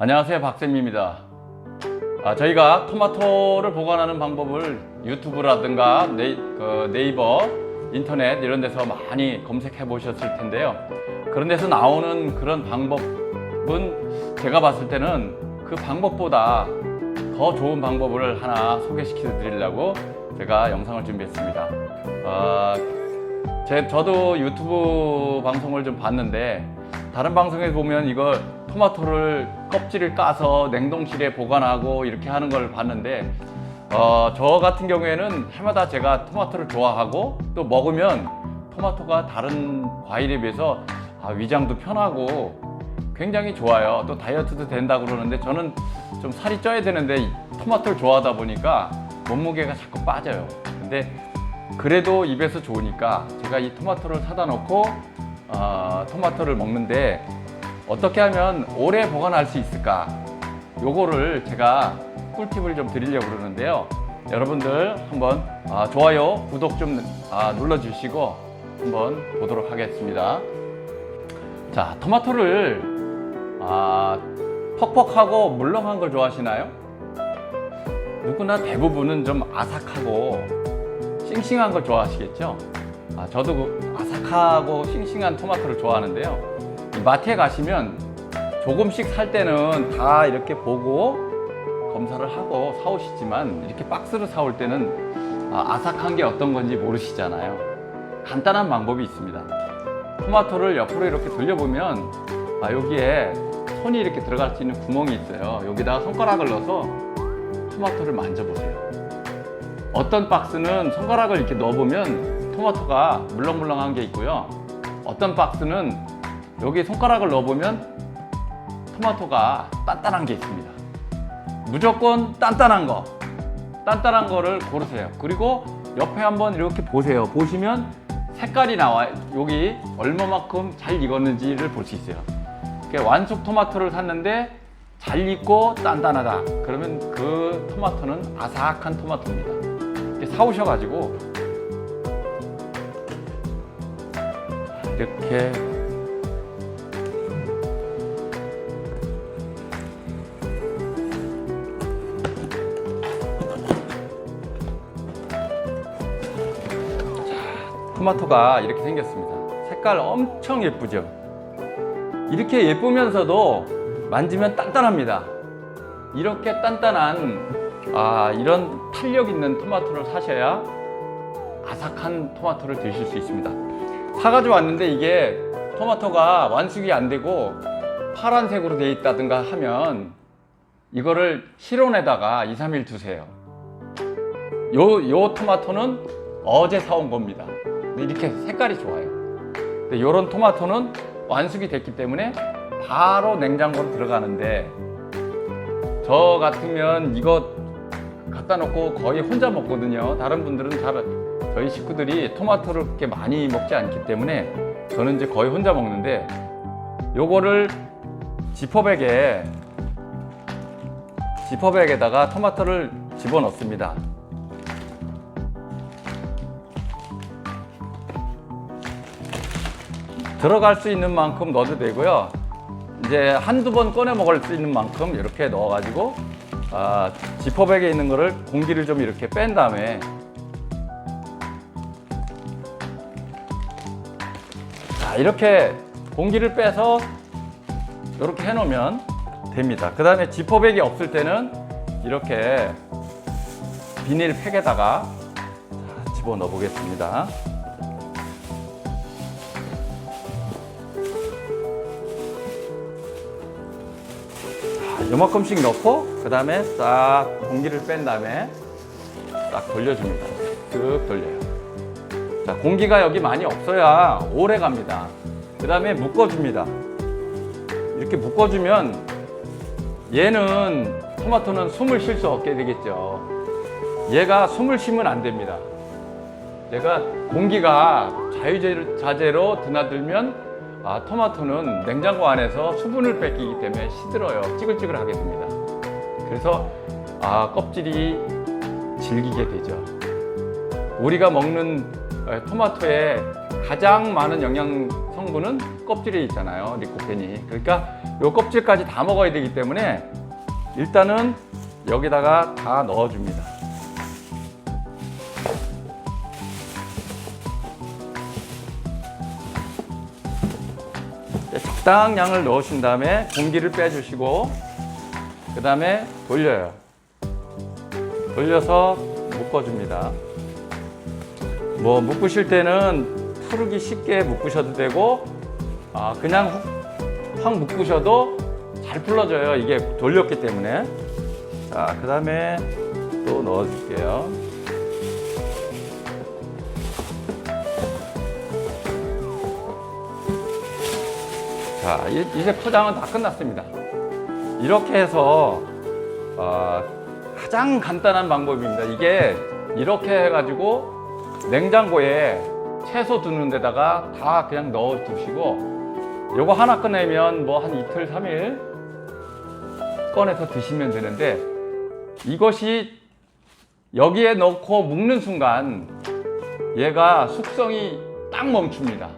안녕하세요 박쌤입니다. 아, 저희가 토마토를 보관하는 방법을 유튜브라든가 네이, 그 네이버, 인터넷 이런 데서 많이 검색해 보셨을 텐데요. 그런 데서 나오는 그런 방법은 제가 봤을 때는 그 방법보다 더 좋은 방법을 하나 소개시켜 드리려고 제가 영상을 준비했습니다. 아, 제, 저도 유튜브 방송을 좀 봤는데 다른 방송에 보면 이거 토마토를 껍질을 까서 냉동실에 보관하고 이렇게 하는 걸 봤는데 어, 저 같은 경우에는 해마다 제가 토마토를 좋아하고 또 먹으면 토마토가 다른 과일에 비해서 아, 위장도 편하고 굉장히 좋아요. 또 다이어트도 된다고 그러는데 저는 좀 살이 쪄야 되는데 이 토마토를 좋아하다 보니까 몸무게가 자꾸 빠져요. 근데 그래도 입에서 좋으니까 제가 이 토마토를 사다 놓고 어, 토마토를 먹는데 어떻게 하면 오래 보관할 수 있을까? 요거를 제가 꿀팁을 좀 드리려고 그러는데요. 여러분들 한번 아, 좋아요, 구독 좀 아, 눌러주시고 한번 보도록 하겠습니다. 자, 토마토를 아, 퍽퍽하고 물렁한 걸 좋아하시나요? 누구나 대부분은 좀 아삭하고 싱싱한 걸 좋아하시겠죠? 아, 저도 그 아삭하고 싱싱한 토마토를 좋아하는데요. 이 마트에 가시면 조금씩 살 때는 다 이렇게 보고 검사를 하고 사오시지만 이렇게 박스로 사올 때는 아, 아삭한 게 어떤 건지 모르시잖아요. 간단한 방법이 있습니다. 토마토를 옆으로 이렇게 돌려보면 아, 여기에 손이 이렇게 들어갈 수 있는 구멍이 있어요. 여기다가 손가락을 넣어서 토마토를 만져보세요. 어떤 박스는 손가락을 이렇게 넣어보면 토마토가 물렁물렁한 게 있고요. 어떤 박스는 여기 손가락을 넣어보면 토마토가 단단한 게 있습니다. 무조건 단단한 거, 단단한 거를 고르세요. 그리고 옆에 한번 이렇게 보세요. 보시면 색깔이 나와요. 여기 얼마만큼 잘 익었는지를 볼 수 있어요. 완숙 토마토를 샀는데 잘 익고 단단하다. 그러면 그 토마토는 아삭한 토마토입니다. 사오셔가지고 이렇게 토마토가 이렇게 생겼습니다. 색깔 엄청 예쁘죠? 이렇게 예쁘면서도 만지면 단단합니다. 이렇게 단단한 아, 이런 탄력 있는 토마토를 사셔야 아삭한 토마토를 드실 수 있습니다. 사가지고 왔는데 이게 토마토가 완숙이 안 되고 파란색으로 되어 있다든가 하면 이거를 실온에다가 2, 3일 두세요. 요, 요 토마토는 어제 사온 겁니다. 이렇게 색깔이 좋아요. 근데 이런 토마토는 완숙이 됐기 때문에 바로 냉장고로 들어가는데 저 같으면 이거 갖다 놓고 거의 혼자 먹거든요. 다른 분들은 잘 저희 식구들이 토마토를 그렇게 많이 먹지 않기 때문에 저는 이제 거의 혼자 먹는데 요거를 지퍼백에 지퍼백에다가 토마토를 집어 넣습니다. 들어갈 수 있는 만큼 넣어도 되고요. 이제 한두 번 꺼내 먹을 수 있는 만큼 이렇게 넣어가지고 아, 지퍼백에 있는 거를 공기를 좀 이렇게 뺀 다음에 자, 이렇게 공기를 빼서 이렇게 해놓으면 됩니다. 그 다음에 지퍼백이 없을 때는 이렇게 비닐 팩에다가 자, 집어 넣어 보겠습니다. 요만큼씩 넣고 그 다음에 싹 공기를 뺀 다음에 싹 돌려줍니다. 쓱 돌려요. 자, 공기가 여기 많이 없어야 오래 갑니다. 그 다음에 묶어줍니다. 이렇게 묶어주면 얘는 토마토는 숨을 쉴 수 없게 되겠죠. 얘가 숨을 쉬면 안 됩니다. 얘가 공기가 자유자재로 드나들면 아, 토마토는 냉장고 안에서 수분을 뺏기기 때문에 시들어요. 찌글찌글하게 됩니다. 그래서 아, 껍질이 질기게 되죠. 우리가 먹는 어, 토마토에 가장 많은 영양 성분은 껍질에 있잖아요. 리코펜이. 그러니까 요 껍질까지 다 먹어야 되기 때문에 일단은 여기다가 다 넣어줍니다. 적당한 양을 넣으신 다음에 공기를 빼주시고 그 다음에 돌려요. 돌려서 묶어줍니다. 뭐 묶으실 때는 풀기 쉽게 묶으셔도 되고 아 그냥 훅- 확 묶으셔도 잘 풀러져요. 이게 돌렸기 때문에. 자, 그 다음에 또 넣어줄게요. 자, 이- 이제 포장은 다 끝났습니다. 이렇게 해서 어, 가장 간단한 방법입니다. 이게 이렇게 해가지고 냉장고에 채소 두는 데다가 다 그냥 넣어 두시고 요거 하나 꺼내면 뭐 한 이틀, 삼일 꺼내서 드시면 되는데 이것이 여기에 넣고 묶는 순간 얘가 숙성이 딱 멈춥니다.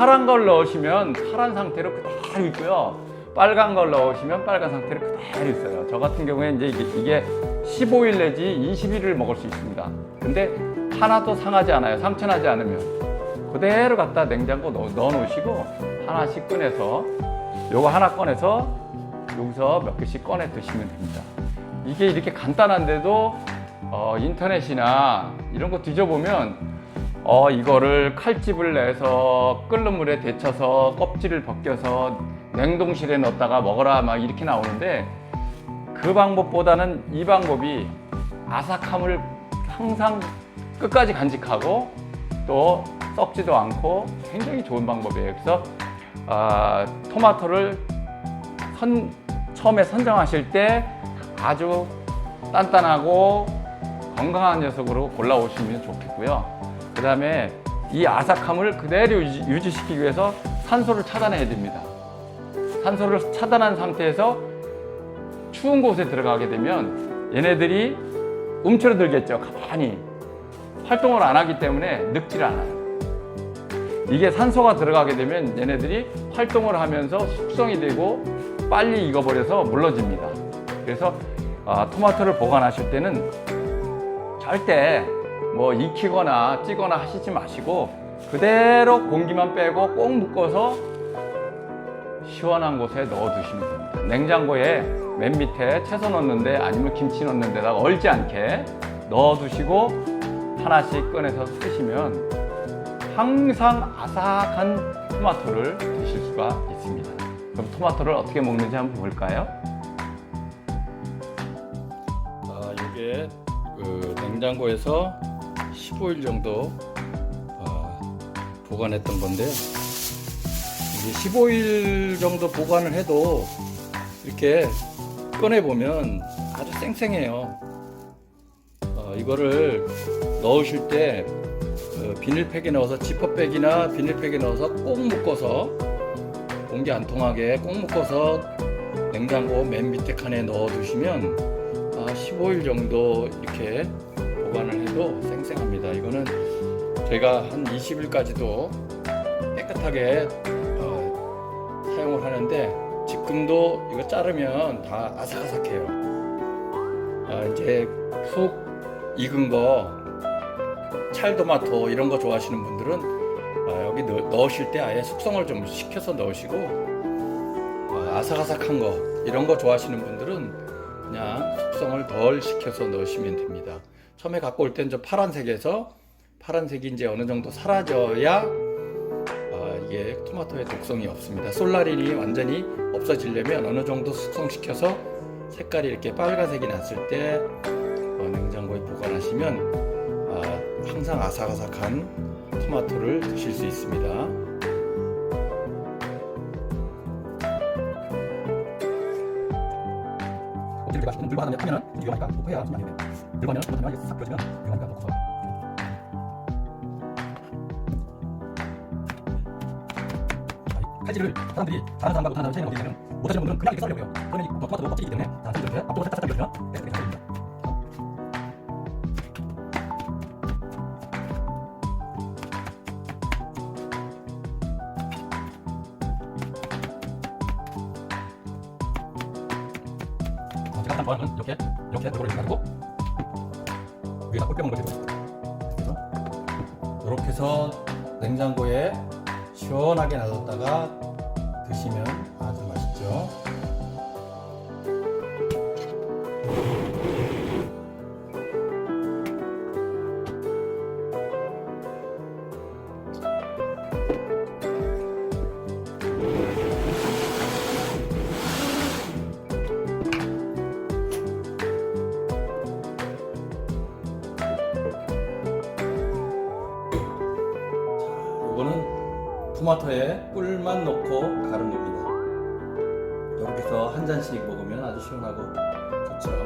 파란 걸 넣으시면 파란 상태로 그대로 있고요. 빨간 걸 넣으시면 빨간 상태로 그대로 있어요. 저 같은 경우에 이제 이게, 이게 15일 내지 20일을 먹을 수 있습니다. 근데 하나도 상하지 않아요. 상처나지 않으면. 그대로 갖다 냉장고 넣어, 넣어 놓으시고 하나씩 꺼내서 요거 하나 꺼내서 여기서 몇 개씩 꺼내 드시면 됩니다. 이게 이렇게 간단한데도 어, 인터넷이나 이런 거 뒤져보면 어, 이거를 칼집을 내서 끓는 물에 데쳐서 껍질을 벗겨서 냉동실에 넣었다가 먹어라 막 이렇게 나오는데 그 방법보다는 이 방법이 아삭함을 항상 끝까지 간직하고 또 썩지도 않고 굉장히 좋은 방법이에요. 그래서 아, 토마토를 선, 처음에 선정하실 때 아주 단단하고 건강한 녀석으로 골라오시면 좋겠고요. 그 다음에 이 아삭함을 그대로 유지, 유지 시키기 위해서 산소를 차단해야 됩니다. 산소를 차단한 상태에서 추운 곳에 들어가게 되면 얘네들이 움츠러들겠죠. 가만히 활동을 안 하기 때문에 늙질 않아요. 이게 산소가 들어가게 되면 얘네들이 활동을 하면서 숙성이 되고 빨리 익어버려서 물러집니다. 그래서 아, 토마토를 보관하실 때는 절대 뭐 익히거나 찌거나 하시지 마시고 그대로 공기만 빼고 꼭 묶어서 시원한 곳에 넣어 두시면 됩니다. 냉장고에 맨 밑에 채소 넣는데 아니면 김치 넣는 데다가 얼지 않게 넣어 두시고 하나씩 꺼내서 쓰시면 항상 아삭한 토마토를 드실 수가 있습니다. 그럼 토마토를 어떻게 먹는지 한번 볼까요? 아, 이게 그 냉장고에서 15일 정도 어, 보관했던 건데요. 이게 15일 정도 보관을 해도 이렇게 꺼내 보면 아주 쌩쌩해요. 어, 이거를 넣으실 때 어, 비닐팩에 넣어서 지퍼백이나 비닐팩에 넣어서 꼭 묶어서 공기 안 통하게 꼭 묶어서 냉장고 맨 밑에 칸에 넣어 두시면 아, 15일 정도 이렇게 보관을 해도 쌩쌩합니다. 이거는 제가 한 20일까지도 깨끗하게 어, 사용을 하는데 지금도 이거 자르면 다 아삭아삭해요. 아, 이제 푹 익은 거 찰토마토 이런 거 좋아하시는 분들은 아, 여기 넣, 넣으실 때 아예 숙성을 좀 시켜서 넣으시고 아, 아삭아삭한 거 이런 거 좋아하시는 분들은 그냥 숙성을 덜 시켜서 넣으시면 됩니다. 처음에 갖고 올땐저 파란색에서 파란색이 이제 어느 정도 사라져야 아, 이게 토마토의 독성이 없습니다. 솔라린이 완전히 없어지려면 어느 정도 숙성시켜서 색깔이 이렇게 빨간색이 났을 때 어, 냉장고에 보관하시면 아, 항상 아삭아삭한 토마토를 드실 수 있습니다. 맛있는 물과 하나 하면은 위험하니까 놓고 해야 맛있는 데 들어가면 잘못하면 이게 싹 부러지면 위험하니까 놓고 칼질을 사람들이 다른 사람과 못하는 차이는 어디 있냐면 못하시는 분들은 그냥 이렇게 썰려고 해요. 그러면 이 토마토도 껍질이기 때문에 자, 썰려서 앞으로 살짝 살짝 밀어주면 건 이렇게 이렇게 이거를 가지고 위에다 꿀병을 걸리고 그래서 이렇게 해서 냉장고에 시원하게 놔뒀다가 드시면 아주 맛있죠. 토마토에 꿀만 넣고 가른 겁니다. 이렇게 해서 한 잔씩 먹으면 아주 시원하고 좋죠.